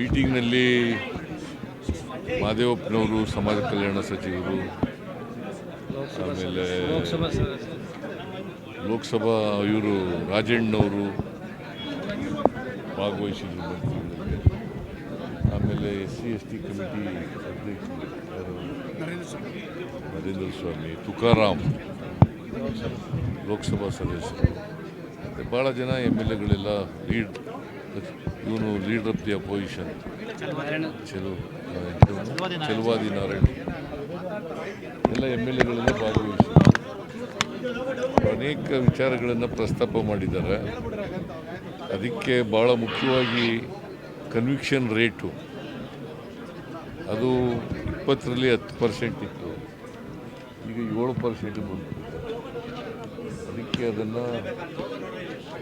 ಮೀಟಿಂಗ್ನಲ್ಲಿ ಮಾದೇವಪ್ಪನವರು ಸಮಾಜ ಕಲ್ಯಾಣ ಸಚಿವರು, ಆಮೇಲೆ ಲೋಕಸಭಾ ಇವರು ರಾಜಣ್ಣವರು ಭಾಗವಹಿಸಿದ್ರು ಮಂತ್ರಿಗಳಿಗೆ ಆಮೇಲೆ S C S T committee ಅಧ್ಯಕ್ಷರು ನರೇಂದ್ರ ಸ್ವಾಮಿ ತುಕಾರಾಮ್, ಲೋಕಸಭಾ ಸದಸ್ಯರು. ಮತ್ತು ಭಾಳ ಜನ ಎಂ ಎಲ್ ಎಗಳೆಲ್ಲ ಲೀಡ್ ಇವನು leader of the opposition Chelu Chaluvadi Narayana. ಎಲ್ಲ ಎಂ ಎಲ್ ಎಗಳೆಲ್ಲ ಭಾಗವಹಿಸಿ ಅನೇಕ ವಿಚಾರಗಳನ್ನು ಪ್ರಸ್ತಾಪ ಮಾಡಿದ್ದಾರೆ. ಅದಕ್ಕೆ ಭಾಳ ಮುಖ್ಯವಾಗಿ ಕನ್ವಿಕ್ಷನ್ ರೇಟು ಅದು ಇಪ್ಪತ್ತರಲ್ಲಿ ಹತ್ತು ಪರ್ಸೆಂಟ್ ಇತ್ತು. ಈಗ ಏಳು ಪರ್ಸೆಂಟ್ ಬಂತು ಅದಕ್ಕೆ ಅದನ್ನು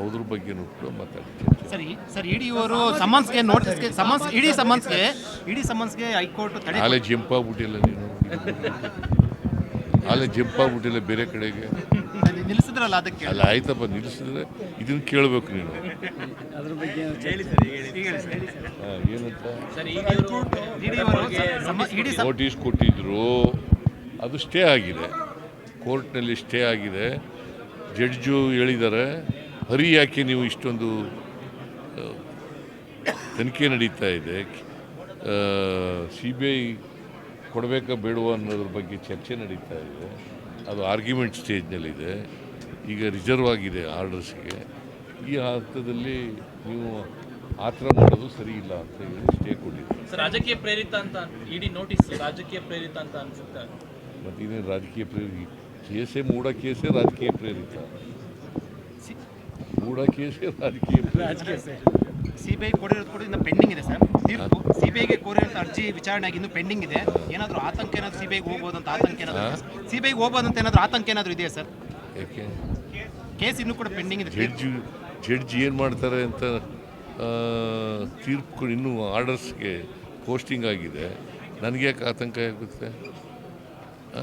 ಅದ್ರ ಬಗ್ಗೆನೂ ಕೂಡ ಮಾತಾಡ್ತೀವಿ ಸರಿ ಸರ್ ಇಡಿ ಅವರು ಸಮನ್ಸ್ಗೆ ನೋಟಿಸ್ಗೆ ಸಮನ್ಸ್ ಇಡೀ ಸಮನ್ಸ್ಗೆ ಇಡೀ ಸಮನ್ಸ್ಗೆ ಹೈಕೋರ್ಟ್ ತಡೆ ಆಲೆ ಜಂಪ್ ಆಗ್ಬಿಟ್ಟಿಲ್ಲ ನೀನು. ಕಾಲೇಜ್ ಜಂಪ್ ಆಗ್ಬಿಟ್ಟಿಲ್ಲ ಬೇರೆ ಕಡೆಗೆ. ನಿಲ್ಲಿಸಿದ್ರಲ್ಲ ಅದಕ್ಕೆ ಅಲ್ಲ ಆಯ್ತಪ್ಪ ನಿಲ್ಲಿಸಿದ್ರೆ ಇದನ್ನು ಕೇಳಬೇಕು ನೀನು. ಅದ್ರ ಏನಂತ ಹೇಳಿ ಸರ್ ಏನಂತ? ನೋಟಿಸ್ ಕೊಟ್ಟಿದ್ರು. ಅದು ಸ್ಟೇ ಆಗಿದೆ. ಕೋರ್ಟ್ನಲ್ಲಿ ಸ್ಟೇ ಆಗಿದೆ. ಜಡ್ಜು ಹೇಳಿದ್ದಾರೆ ಹರಿ ಯಾಕೆ ನೀವು ಇಷ್ಟೊಂದು ತನಿಖೆ ನಡೀತಾ ಇದೆ? ಸಿ ಬಿ ಐ ಕೊಡಬೇಕಾ ಬೇಡುವ ಅನ್ನೋದ್ರ ಬಗ್ಗೆ ಚರ್ಚೆ ನಡೀತಾ ಇದೆ. ಅದು ಆರ್ಗ್ಯುಮೆಂಟ್ ಸ್ಟೇಜ್ನಲ್ಲಿದೆ. ಈಗ ರಿಸರ್ವ್ ಆಗಿದೆ ಆರ್ಡರ್ಸ್ಗೆ. ಈ ಹಂತದಲ್ಲಿ ನೀವು ಆ ಥರ ಮಾಡೋದು ಸರಿ ಇಲ್ಲ ಅಂತ ಹೇಳಿ ಸ್ಟೇ ಕೊಟ್ಟಿದ್ದಾರೆ. ಸರ್ ರಾಜಕೀಯ ಪ್ರೇರಿತ ಅಂತ ಇಡೀ ನೋಟಿಸ್ ರಾಜಕೀಯ ಪ್ರೇರಿತ ಅಂತ ಅನ್ಸುತ್ತೆ. ಮತ್ತು ಇನ್ನೇನು ರಾಜಕೀಯ ಪ್ರೇರಿತ ಕೇಸೇ ಮೂಡ ಕೇಸೇ ರಾಜಕೀಯ ಪ್ರೇರಿತ. ಮೂಢ ಕೇಸೇ ರಾಜಕೀಯ ಪ್ರೇರಿತ ಸಿಬಿಐ ಕೋರಿರೋದು ಕೂಡ ಇನ್ನು ಪೆಂಡಿಂಗ್ ಇದೆ ಸರ್. ತೀರ್ಪು. ಸಿಬಿಐಗೆ ಕೋರಿರೋಂಥ ಅರ್ಜಿ ವಿಚಾರಣೆಯಾಗಿ ಇನ್ನೂ ಪೆಂಡಿಂಗ್ ಇದೆ. ಏನಾದರೂ ಆತಂಕ ಏನಾದರೂ ಸಿಬಿಐಗೆ ಹೋಗ್ಬೋದು ಅಂತ ಆತಂಕ ಏನಾದರೂ ಸಿಬಿಐಗೆ ಹೋಗ್ಬೋದು ಅಂತ ಏನಾದರೂ ಆತಂಕ ಏನಾದರೂ ಇದೆಯಾ ಸರ್? ಕೇಸ್ ಇನ್ನೂ ಕೂಡ ಪೆಂಡಿಂಗ್ ಇದೆ. ಜಡ್ಜ್ ಜಡ್ಜ್ ಏನು ಮಾಡ್ತಾರೆ ಅಂತ ತೀರ್ಪು ಇನ್ನೂ ಆರ್ಡರ್ಸ್ಗೆ ಪೋಸ್ಟಿಂಗ್ ಆಗಿದೆ. ನನಗೆ ಯಾಕೆ ಆತಂಕ ಆಗುತ್ತೆ? ಆ?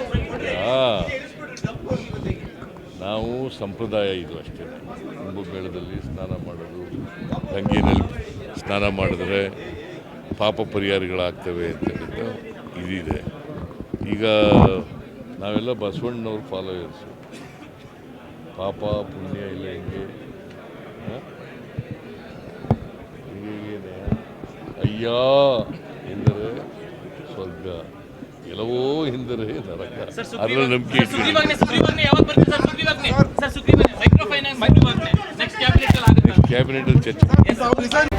ನಾವು ಸಂಪ್ರದಾಯ ಇದು ಅಷ್ಟೇ. ಕುಂಭಮೇಳದಲ್ಲಿ ಸ್ನಾನ ಮಾಡೋದು ಗಂಗೆನಲ್ಲಿ ಸ್ನಾನ ಮಾಡಿದ್ರೆ ಪಾಪ ಪರಿಹಾರಗಳಾಗ್ತವೆ ಅಂತೇಳಿದ್ದು ಇದಿದೆ. ಈಗ ನಾವೆಲ್ಲ ಬಸವಣ್ಣನವ್ರ ಫಾಲೋಯರ್ಸು ಪಾಪ, ಪುಣ್ಯ ಇಲ್ಲ ಹೆಂಗೆ? ಅಯ್ಯ ಎಂದರೆ ಸ್ವರ್ಗ. ಎಲ್ಲವೋ ಎಂದರೆ ನರಕ ಅದರ ನಂಬಿಕೆ ಆಗುತ್ತೆ ಕ್ಯಾಬಿನೆಟ್ ಚರ್ಚೆ